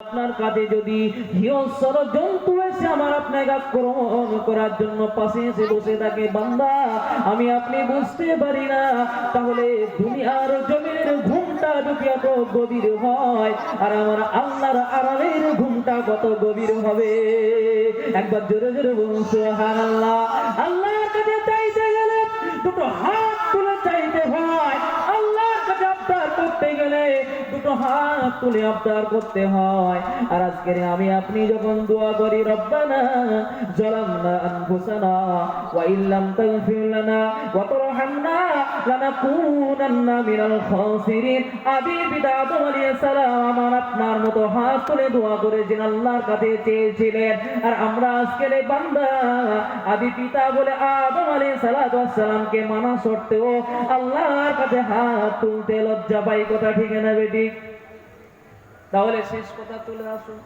আপনার কাছে যদি হিংস্র জন্তু এসে আমার আপনাকে আক্রমণ করার জন্য পাশে এসে বসে থাকে বান্দা, আমি আপনি বুঝতে পারি না। তাহলে দুনিয়ার জমির ঘুমটা যদি এত গভীর হয়, আর আমার আল্লাহর আরামের ঘুমটা কত গভীর হবে? একবার জোরে জোরে বলুন সুবহান আল্লাহ করতে গেলে দুটো হাত তুলে আবদার করতে হয়। আর আজকের আমি আপনি যখন দোয়া করি, রব্বানা জালামনা আনফুসানা ওয়া ইল্লাম তাগফির লানা ওয়া তারহামনা লানাকুনান্না মিনাল খাসিরিন। আলাইহিস সালাম আমার আপনার মতো হাত তুলে দোয়া আল্লাহর কাছে চেয়েছিলেন। আর আমরা আজকের এই বান্দা আদি পিতা বলে আদম আলাইহিস সালাতু ওয়াস মানা সত্ত্বেও আল্লাহর কাছে হাত তুলতে লজ্জা পাই। কথা ঠিক না বেটি। তাহলে শেষ কথা তুলে আসুন